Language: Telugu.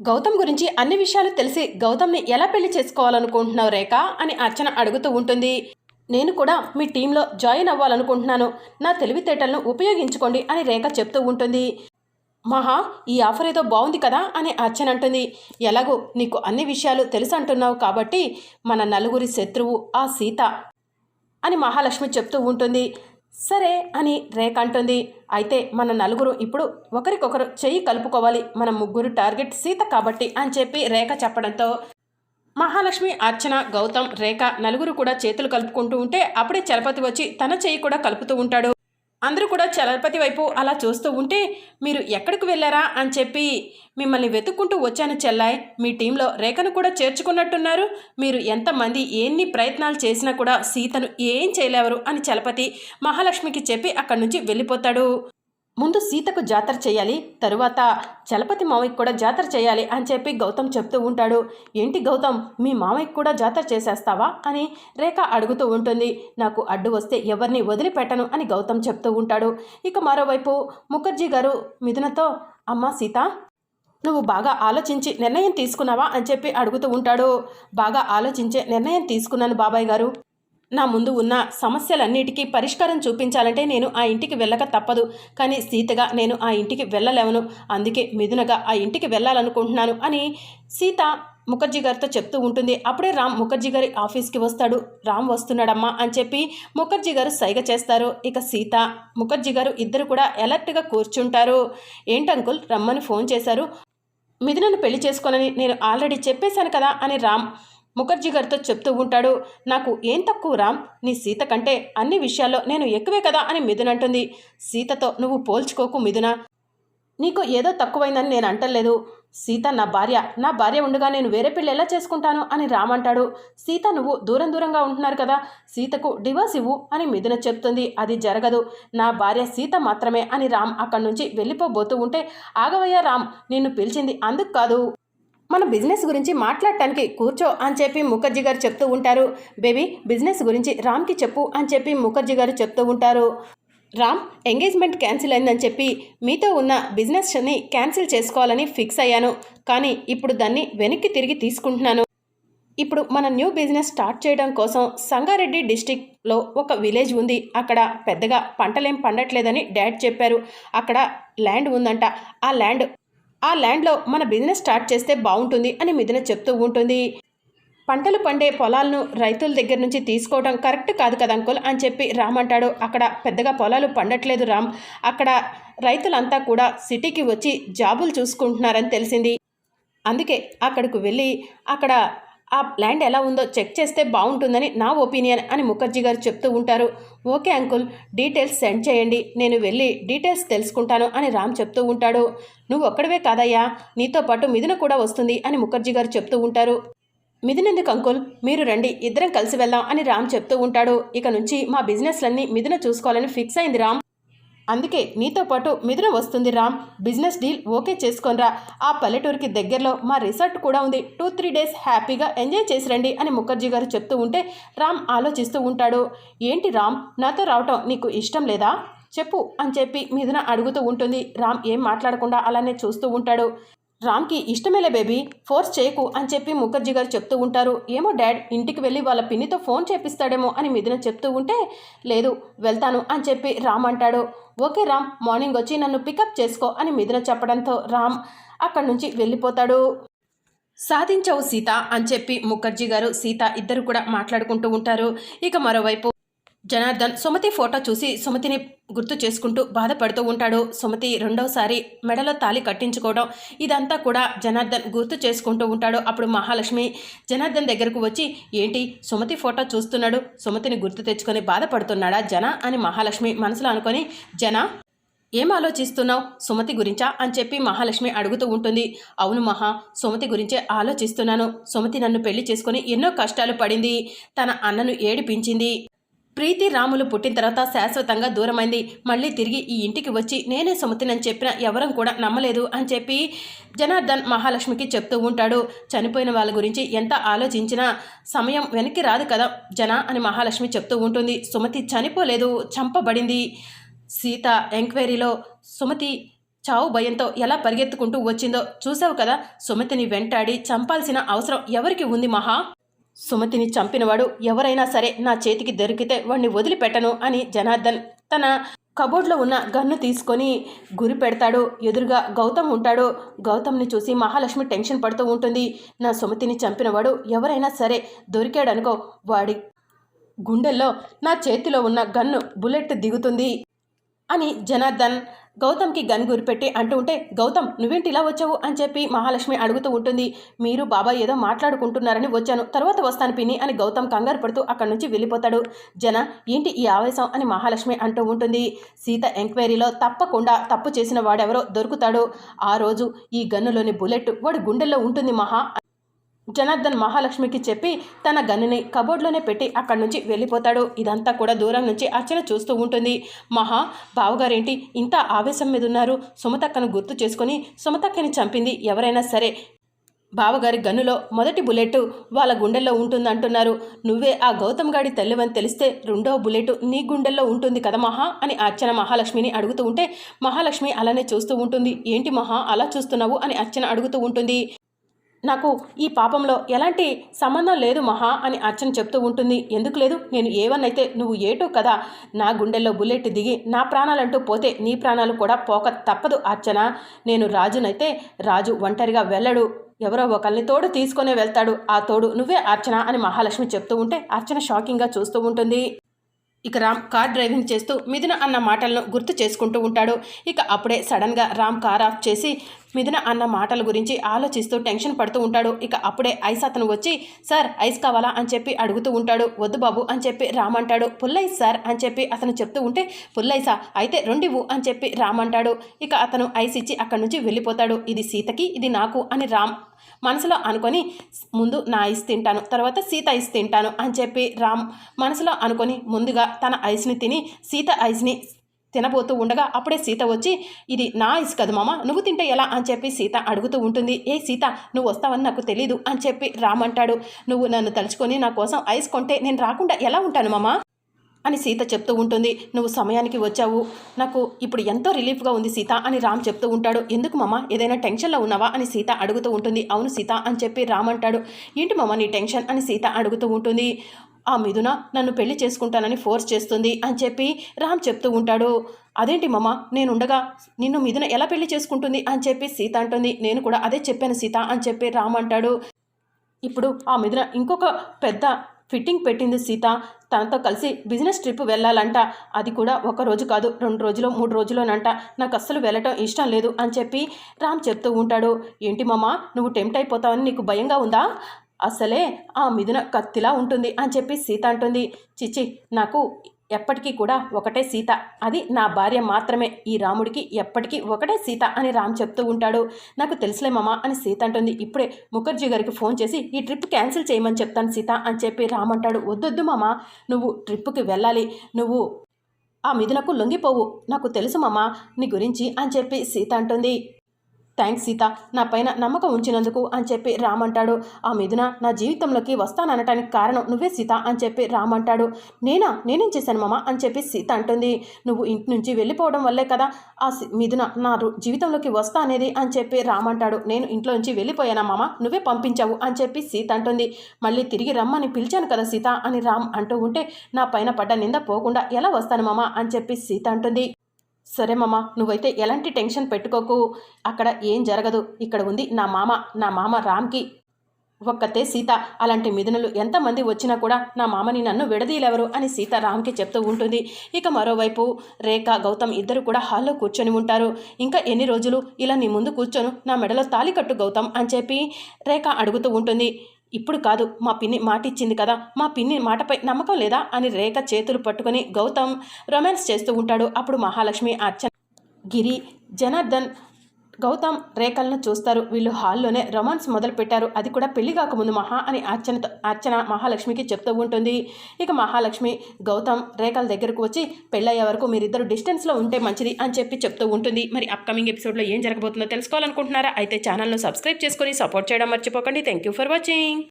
గౌతమ్ గురించి అన్ని విషయాలు తెలిసి గౌతమ్ని ఎలా పెళ్ళి చేసుకోవాలనుకుంటున్నావు రేఖ అని అర్చన అడుగుతూ ఉంటుంది. నేను కూడా మీ టీంలో జాయిన్ అవ్వాలనుకుంటున్నాను. నా తెలివితేటలను ఉపయోగించుకోండి అని రేఖ చెప్తూ ఉంటుంది. మహా ఈ ఆఫర్ ఏదో బాగుంది కదా అని అర్చన అంటుంది. ఎలాగో నీకు అన్ని విషయాలు తెలుసు అంటున్నావు కాబట్టి మన నలుగురి శత్రువు ఆ సీత అని మహాలక్ష్మి చెప్తూ ఉంటుంది. సరే అని రేఖ అంటుంది. అయితే మన నలుగురు ఇప్పుడు ఒకరికొకరు చెయ్యి కలుపుకోవాలి. మన ముగ్గురు టార్గెట్ సీత కాబట్టి అని చెప్పి రేఖ చెప్పడంతో మహాలక్ష్మి అర్చన గౌతమ్ రేఖ నలుగురు కూడా చేతులు కలుపుకుంటూ ఉంటే అప్పుడే చలపతి వచ్చి తన చెయ్యి కూడా కలుపుతూ ఉంటాడు. అందరూ కూడా చలపతి వైపు అలా చూస్తూ ఉంటే మీరు ఎక్కడికి వెళ్ళారా? అని చెప్పి మిమ్మల్ని వెతుక్కుంటూ వచ్చాను చెల్లాయ్. మీ టీంలో రేఖను కూడా చేర్చుకున్నట్టున్నారు. మీరు ఎంతమంది ఎన్ని ప్రయత్నాలు చేసినా కూడా సీతను ఏం చేయలేవరు అని చలపతి మహాలక్ష్మికి చెప్పి అక్కడి నుంచి వెళ్ళిపోతాడు. ముందు సీతకు జాతర చేయాలి తరువాత చలపతి మావయ్యకి కూడా జాతర చేయాలి అని చెప్పి గౌతమ్ చెప్తూ ఉంటాడు. ఏంటి గౌతమ్ మీ మావయ్యకి కూడా జాతర చేసేస్తావా అని రేఖ అడుగుతూ ఉంటుంది. నాకు అడ్డు వస్తే ఎవరిని వదిలిపెట్టను అని గౌతమ్ చెప్తూ ఉంటాడు. ఇక మరోవైపు ముఖర్జీ గారు మిథునతో అమ్మా సీత నువ్వు బాగా ఆలోచించి నిర్ణయం తీసుకున్నావా? అని చెప్పి అడుగుతూ ఉంటాడు. బాగా ఆలోచించే నిర్ణయం తీసుకున్నాను బాబాయ్ గారు. నా ముందు ఉన్న సమస్యలన్నిటికీ పరిష్కారం చూపించాలంటే నేను ఆ ఇంటికి వెళ్ళక తప్పదు. కానీ సీతగా నేను ఆ ఇంటికి వెళ్ళలేవను. అందుకే మిథునగా ఆ ఇంటికి వెళ్ళాలనుకుంటున్నాను అని సీత ముఖర్జీ గారితో చెప్తూ ఉంటుంది. అప్పుడే రామ్ ముఖర్జీ గారి ఆఫీస్కి వస్తాడు. రామ్ వస్తున్నాడమ్మా అని చెప్పి ముఖర్జీ గారు సైగ చేస్తారు. ఇక సీత ముఖర్జీ గారు ఇద్దరు కూడా ఎలర్ట్గా కూర్చుంటారు. ఏంటంకుల్ రమ్మని ఫోన్ చేశారు. మిథునను పెళ్ళి చేసుకోనని నేను ఆల్రెడీ చెప్పేశాను కదా అని రామ్ ముఖర్జీ గారితో చెప్తూ ఉంటాడు నాకు ఏం తక్కువ రామ్? నీ సీత కంటే అన్ని విషయాల్లో నేను ఎక్కువే కదా? అని మిథున్ అంటుంది. సీతతో నువ్వు పోల్చుకోకు మిథున. నీకు ఏదో తక్కువైందని నేను అంటలేదు. సీత నా భార్య. నా భార్య ఉండగా నేను వేరే పెళ్ళి ఎలా చేసుకుంటాను? అని రామ్ అంటాడు. సీత నువ్వు దూరం దూరంగా ఉంటున్నారు కదా. సీతకు డివోర్స్ ఇవ్వు అని మిథున చెప్తుంది. అది జరగదు. నా భార్య సీత మాత్రమే అని రామ్ అక్కడి నుంచి వెళ్ళిపోబోతూ ఉంటే ఆగవయ్యా రామ్. నిన్ను పిలిచింది అందుకు కాదు. మన బిజినెస్ గురించి మాట్లాడటానికి కూర్చో అని చెప్పి ముఖర్జీ గారు చెప్తూ ఉంటారు. బేబీ బిజినెస్ గురించి రామ్కి చెప్పు అని చెప్పి ముఖర్జీ గారు చెప్తూ ఉంటారు. రామ్ ఎంగేజ్మెంట్ క్యాన్సిల్ అయిందని చెప్పి మీతో ఉన్న బిజినెస్ని క్యాన్సిల్ చేసుకోవాలని ఫిక్స్ అయ్యాను. కానీ ఇప్పుడు దాన్ని వెనక్కి తిరిగి తీసుకుంటున్నాను. ఇప్పుడు మన న్యూ బిజినెస్ స్టార్ట్ చేయడం కోసం సంగారెడ్డి డిస్టిక్లో ఒక విలేజ్ ఉంది. అక్కడ పెద్దగా పంటలేం పండట్లేదని డాడ్ చెప్పారు. అక్కడ ల్యాండ్ ఉందంట. ఆ ల్యాండ్ ఆ ల్యాండ్లో మన బిజినెస్ స్టార్ట్ చేస్తే బాగుంటుంది అని మిథున చెప్తూ ఉంటుంది. పంటలు పండే పొలాలను రైతుల దగ్గర నుంచి తీసుకోవడం కరెక్ట్ కాదు కదా అంకుల్ అని చెప్పి రామ్ అంటాడు. అక్కడ పెద్దగా పొలాలు పండట్లేదు రామ్. అక్కడ రైతులంతా కూడా సిటీకి వచ్చి జాబులు చూసుకుంటున్నారని తెలిసింది. అందుకే అక్కడికి వెళ్ళి అక్కడ ఆ ల్యాండ్ ఎలా ఉందో చెక్ చేస్తే బాగుంటుందని నా ఒపీనియన్ అని ముఖర్జీ గారు చెప్తూ ఉంటారు. ఓకే అంకుల్ డీటెయిల్స్ సెండ్ చేయండి. నేను వెళ్ళి డీటెయిల్స్ తెలుసుకుంటాను అని రామ్ చెప్తూ ఉంటాడు. నువ్వు ఒక్కడవే కాదయ్యా నీతో పాటు మిథున కూడా వస్తుంది అని ముఖర్జీ గారు చెప్తూ ఉంటారు. మిథునెందుకు అంకుల్? మీరు రండి ఇద్దరం కలిసి వెళ్దాం అని రామ్ చెప్తూ ఉంటాడు. ఇక నుంచి మా బిజినెస్లన్నీ మిథున చూసుకోవాలని ఫిక్స్ అయింది రామ్. అందుకే నీతో పాటు మిథున వస్తుంది రామ్. బిజినెస్ డీల్ ఓకే చేసుకోనరా. ఆ పల్లెటూరికి దగ్గరలో మా రిసార్ట్ కూడా ఉంది. టూ త్రీ డేస్ హ్యాపీగా ఎంజాయ్ చేసి రండి అని ముఖర్జీ గారు చెప్తూ ఉంటే రామ్ ఆలోచిస్తూ ఉంటాడు. ఏంటి రామ్? నాతో రావటం నీకు ఇష్టం లేదా? చెప్పు అని చెప్పి మిథున అడుగుతూ ఉంటుంది. రామ్ ఏం మాట్లాడకుండా అలానే చూస్తూ ఉంటాడు. రామ్కి ఇష్టమేలే బేబీ ఫోర్స్ చేయకు అని చెప్పి ముఖర్జీ గారు చెప్తూ ఉంటారు. ఏమో డాడ్ ఇంటికి వెళ్ళి వాళ్ళ పిన్నితో ఫోన్ చేపిస్తాడేమో అని మిథున చెప్తూ ఉంటే లేదు వెళ్తాను అని చెప్పి రామ్ అంటాడు. ఓకే రామ్ మార్నింగ్ వచ్చి నన్ను పికప్ చేసుకో అని మిథున చెప్పడంతో రామ్ అక్కడి నుంచి వెళ్ళిపోతాడు. సాధించవు సీత అని చెప్పి ముఖర్జీ గారు సీత ఇద్దరు కూడా మాట్లాడుకుంటూ ఉంటారు. ఇక మరోవైపు జనార్దన్ సుమతి ఫోటో చూసి సుమతిని గుర్తు చేసుకుంటూ బాధపడుతూ ఉంటాడు. సుమతి రెండవసారి మెడలో తాలి కట్టించుకోవడం ఇదంతా కూడా జనార్దన్ గుర్తు చేసుకుంటూ ఉంటాడు. అప్పుడు మహాలక్ష్మి జనార్దన్ దగ్గరకు వచ్చి ఏంటి సుమతి ఫోటో చూస్తున్నాడు? సుమతిని గుర్తు తెచ్చుకొని బాధపడుతున్నాడా జన? అని మహాలక్ష్మి మనసులో అనుకొని జన ఏం ఆలోచిస్తున్నావు? సుమతి గురించా? అని చెప్పి మహాలక్ష్మి అడుగుతూ ఉంటుంది. అవును మహా సుమతి గురించే ఆలోచిస్తున్నాను. సుమతి నన్ను పెళ్ళి చేసుకొని ఎన్నో కష్టాలు పడింది. తన అన్నను ఏడిపించింది. ప్రీతి రాములు పుట్టిన తర్వాత శాశ్వతంగా దూరమైంది. మళ్ళీ తిరిగి ఈ ఇంటికి వచ్చి నేనే సుమతినని చెప్పిన ఎవరం కూడా నమ్మలేదు అని చెప్పి జనార్దన్ మహాలక్ష్మికి చెప్తూ ఉంటాడు. చనిపోయిన వాళ్ళ గురించి ఎంత ఆలోచించినా సమయం వెనక్కి రాదు కదా జన అని మహాలక్ష్మి చెప్తూ ఉంటుంది. సుమతి చనిపోలేదు చంపబడింది సీత ఎంక్వైరీలో. సుమతి చావు భయంతో ఎలా పరిగెత్తుకుంటూ వచ్చిందో చూసావు కదా సుమతిని వెంటాడి చంపాల్సిన అవసరం ఎవరికి ఉంది మహా? సుమతిని చంపినవాడు ఎవరైనా సరే నా చేతికి దొరికితే వాడిని వదిలిపెట్టను అని జనార్దన్ తన కబోర్డ్లో ఉన్న గన్ను తీసుకొని గురి పెడతాడు. ఎదురుగా గౌతమ్ ఉంటాడు. గౌతమ్ని చూసి మహాలక్ష్మి టెన్షన్ పడుతూ ఉంటుంది. నా సుమతిని చంపినవాడు ఎవరైనా సరే దొరికాడనుకో వాడి గుండెల్లో నా చేతిలో ఉన్న గన్ను బుల్లెట్ దిగుతుంది అని జనార్దన్ గౌతమ్కి గన్ గురిపెట్టి అంటూ ఉంటే గౌతమ్ నువ్వేంటి ఇలా వచ్చావు? అని చెప్పి మహాలక్ష్మి అడుగుతూ ఉంటుంది. మీరు బాబాయ్ ఏదో మాట్లాడుకుంటున్నారని వచ్చాను. తర్వాత వస్తాను పిన్ని అని గౌతమ్ కంగారు పడుతూ అక్కడి నుంచి వెళ్ళిపోతాడు. జన ఏంటి ఈ ఆవేశం? అని మహాలక్ష్మి అంటూ ఉంటుంది. సీత ఎంక్వైరీలో తప్పకుండా తప్పు చేసిన వాడెవరో దొరుకుతాడు. ఆ రోజు ఈ గన్నులోని బుల్లెట్ వాడి గుండెల్లో ఉంటుంది మహా జనార్దన్ మహాలక్ష్మికి చెప్పి తన గన్నుని కబోర్డ్లోనే పెట్టి అక్కడి నుంచి వెళ్ళిపోతాడు. ఇదంతా కూడా దూరం నుంచి అర్చన చూస్తూ ఉంటుంది. మహా బావగారేంటి ఇంత ఆవేశం మీద ఉన్నారు సుమతక్కను గుర్తు చేసుకొని సుమతక్కని చంపింది ఎవరైనా సరే. బావగారి గన్నులో మొదటి బుల్లెట్ వాళ్ళ గుండెల్లో ఉంటుందంటున్నారు. నువ్వే ఆ గౌతమ్ గాడి తల్లివని తెలిస్తే రెండో బుల్లెట్ నీ గుండెల్లో ఉంటుంది కదా మహా? అని అర్చన మహాలక్ష్మిని అడుగుతూ ఉంటే మహాలక్ష్మి అలానే చూస్తూ ఉంటుంది. ఏంటి మహా అలా చూస్తున్నావు? అని అర్చన అడుగుతూ ఉంటుంది. నాకు ఈ పాపంలో ఎలాంటి సంబంధం లేదు మహా అని అర్చన చెప్తూ ఉంటుంది. ఎందుకు లేదు? నేను ఏవన్నైతే నువ్వు ఏటో కదా నా గుండెల్లో బుల్లెట్ దిగి నా ప్రాణాలంటూ పోతే నీ ప్రాణాలు కూడా పోక తప్పదు అర్చన. నేను రాజునైతే రాజు ఒంటరిగా వెళ్ళడు. ఎవరో ఒకరిని తోడు తీసుకునే వెళ్తాడు. ఆ తోడు నువ్వే అర్చన అని మహాలక్ష్మి చెప్తూ ఉంటే అర్చన షాకింగ్గా చూస్తూ ఉంటుంది. ఇక రామ్ కార్ డ్రైవింగ్ చేస్తూ మిథున అన్న మాటలను గుర్తు చేసుకుంటూ ఉంటాడు. ఇక అప్పుడే సడన్గా రామ్ కార్ ఆఫ్ చేసి మిథున అన్న మాటల గురించి ఆలోచిస్తూ టెన్షన్ పడుతూ ఉంటాడు. ఇక అప్పుడే ఐస్ అతను వచ్చి సార్ ఐస్ కావాలా? అని చెప్పి అడుగుతూ ఉంటాడు. వద్దు బాబు అని చెప్పి రామంటాడు అంటాడు. సార్ అని చెప్పి అతను చెప్తూ ఉంటే పుల్లైసా అయితే రెండివు అని చెప్పి రామంటాడు ఇక అతను ఐస్ ఇచ్చి అక్కడి నుంచి వెళ్ళిపోతాడు. ఇది సీతకి ఇది నాకు అని రామ్ మనసులో అనుకొని ముందు నా ఐస్ తింటాను తర్వాత సీత ఐస్ తింటాను అని చెప్పి రామ్ మనసులో అనుకొని ముందుగా తన ఐస్ని తిని సీత ఐస్ని తినబోతూ ఉండగా అప్పుడే సీత వచ్చి ఇది నా ఐస్ కదా మామ నువ్వు తింటే ఎలా? అని చెప్పి సీత అడుగుతూ ఉంటుంది. ఏ సీత నువ్వు వస్తావని నాకు తెలీదు అని చెప్పి రామంటాడు నువ్వు నన్ను తలుచుకొని నా కోసం ఐస్ కొంటే నేను రాకుండా ఎలా ఉంటాను మామ? అని సీత చెప్తూ ఉంటుంది. నువ్వు సమయానికి వచ్చావు. నాకు ఇప్పుడు ఎంతో రిలీఫ్గా ఉంది సీత అని రామ్ చెప్తూ ఉంటాడు. ఎందుకు మామ? ఏదైనా టెన్షన్లో ఉన్నావా? అని సీత అడుగుతూ ఉంటుంది. అవును సీత అని చెప్పి రామ్ అంటాడు. ఏంటి మామ నీ టెన్షన్? అని సీత అడుగుతూ ఉంటుంది. ఆ మిథున నన్ను పెళ్ళి చేసుకుంటానని ఫోర్స్ చేస్తుంది అని చెప్పి రామ్ చెప్తూ ఉంటాడు. అదేంటి మమ్మ నేనుండగా నిన్ను మిథున ఎలా పెళ్ళి చేసుకుంటుంది అని చెప్పి సీత అంటుంది. నేను కూడా అదే చెప్పాను సీత అని చెప్పి రామ్ అంటాడు. ఇప్పుడు ఆ మిథున ఇంకొక పెద్ద ఫిట్టింగ్ పెట్టింది సీత. తనతో కలిసి బిజినెస్ ట్రిప్ వెళ్ళాలంట. అది కూడా ఒక రోజు కాదు రెండు రోజులు మూడు రోజులోనంట. నాకు అస్సలు వెళ్ళటం ఇష్టం లేదు అని చెప్పి రామ్ చెప్తూ ఉంటాడు. ఏంటి మామ? నువ్వు టెంప్ట్ అయిపోతావని నీకు భయంగా ఉందా? అసలే ఆ మిథున కత్తిలా ఉంటుంది అని చెప్పి సీత అంటుంది. చిచి నాకు ఎప్పటికీ కూడా ఒకటే సీత. అది నా భార్య మాత్రమే. ఈ రాముడికి ఎప్పటికీ ఒకటే సీత అని రామ్ చెప్తూ ఉంటాడు. నాకు తెలుసులే మామ అని సీత అంటుంది. ఇప్పుడే ముఖర్జీ గారికి ఫోన్ చేసి ఈ ట్రిప్ క్యాన్సిల్ చేయమని చెప్తాను సీత అని చెప్పి రామ్ అంటాడు. వద్దొద్దు మామ. నువ్వు ట్రిప్కి వెళ్ళాలి. నువ్వు ఆ మిథునకు లొంగిపోవు. నాకు తెలుసు మామ నీ గురించి అని చెప్పి సీత అంటుంది. థ్యాంక్స్ సీత నా పైన నమ్మకం ఉంచినందుకు అని చెప్పి రామ్ అంటాడు. ఆ మిథున నా జీవితంలోకి వస్తాననటానికి కారణం నువ్వే సీత అని చెప్పి రామ్ అంటాడు. నేనా? నేనేం చేశాను మామ? అని చెప్పి సీత అంటుంది. నువ్వు ఇంటి నుంచి వెళ్ళిపోవడం వల్లే కదా ఆ సి- మిథున నా జీవితంలోకి వస్తా అనేది అని చెప్పి రామ్ అంటాడు. నేను ఇంట్లో నుంచి వెళ్ళిపోయానా మామ? నువ్వే పంపించావు అని చెప్పి సీత అంటుంది. మళ్ళీ తిరిగి రమ్మని పిలిచాను కదా సీత అని రామ్ అంటూ ఉంటే నా పైన పడ్డ నింద పోకుండా ఎలా వస్తాను మామ? అని చెప్పి సీత అంటుంది. సరే మామ నువ్వైతే ఎలాంటి టెన్షన్ పెట్టుకోకు. అక్కడ ఏం జరగదు. ఇక్కడ ఉంది నా మామ నా మామ రామ్కి. ఒక్కతే సీత అలాంటి మిథునులు ఎంతమంది వచ్చినా కూడా నా మామని నన్ను విడదీయలేవరు అని సీత రామ్కి చెప్తూ ఉంటుంది. ఇక మరోవైపు రేఖ గౌతమ్ ఇద్దరు కూడా హాల్లో కూర్చొని ఉంటారు. ఇంకా ఎన్ని రోజులు ఇలా నీ ముందు కూర్చొను నా మెడలో తాలి కట్టు గౌతమ్ అని చెప్పి రేఖ అడుగుతూ ఉంటుంది. ఇప్పుడు కాదు మా పిన్ని మాటిచ్చింది కదా మా పిన్ని మాటపై నమ్మకం లేదా అని రేఖ చేతులు పట్టుకొని గౌతమ్ రొమాన్స్ చేస్తూ ఉంటాడు. అప్పుడు మహాలక్ష్మి అర్చన. గిరి జనార్దన్ గౌతమ్ రేఖలను చూస్తారు. వీళ్ళు హాల్లోనే రొమాన్స్ మొదలుపెట్టారు. అది కూడా పెళ్ళి కాకముందు మహా అని అర్చనతో అర్చన మహాలక్ష్మికి చెప్తూ ఉంటుంది. ఇక మహాలక్ష్మి గౌతమ్ రేఖల దగ్గరకు వచ్చి పెళ్ళయ్యే వరకు మీరిద్దరు డిస్టెన్స్లో ఉంటే మంచిది అని చెప్పి చెప్తూ ఉంటుంది. మరి అప్కమింగ్ ఎపిసోడ్లో ఏం జరగబోతుందో తెలుసుకోవాలనుకుంటున్నారా? అయితే ఛానల్ను సబ్స్క్రైబ్ చేసుకొని సపోర్ట్ చేయడం మర్చిపోకండి. Thank you for watching.